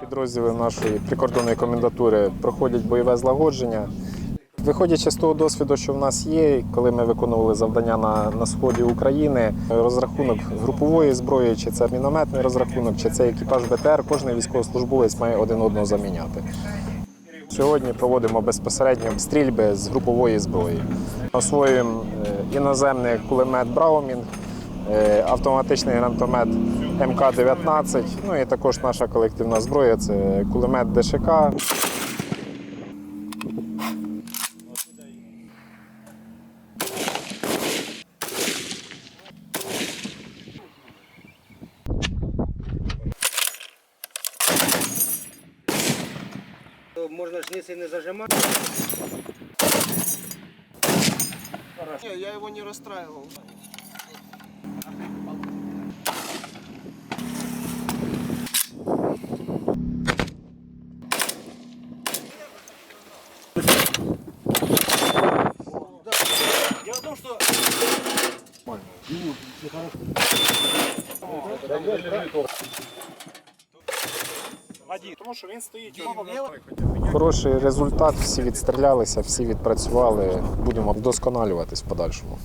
Підрозділи нашої прикордонної комендатури проходять бойове злагодження. Виходячи з того досвіду, що в нас є, коли ми виконували завдання на, на сході України, розрахунок групової зброї, чи це мінометний розрахунок, чи це екіпаж БТР, кожен військовослужбовець має один одного заміняти. Сьогодні проводимо безпосередньо стрільби з групової зброї. Освоюємо е, іноземний кулемет Браумінг, е, автоматичний гранатомет МК-19, ну і також наша колективна зброя це кулемет ДШК. Можно ж если не зажимать. Не, я его не расстраивал. Хороший результат, всі відстрілялися, всі відпрацювали. Будемо вдосконалюватись в подальшому.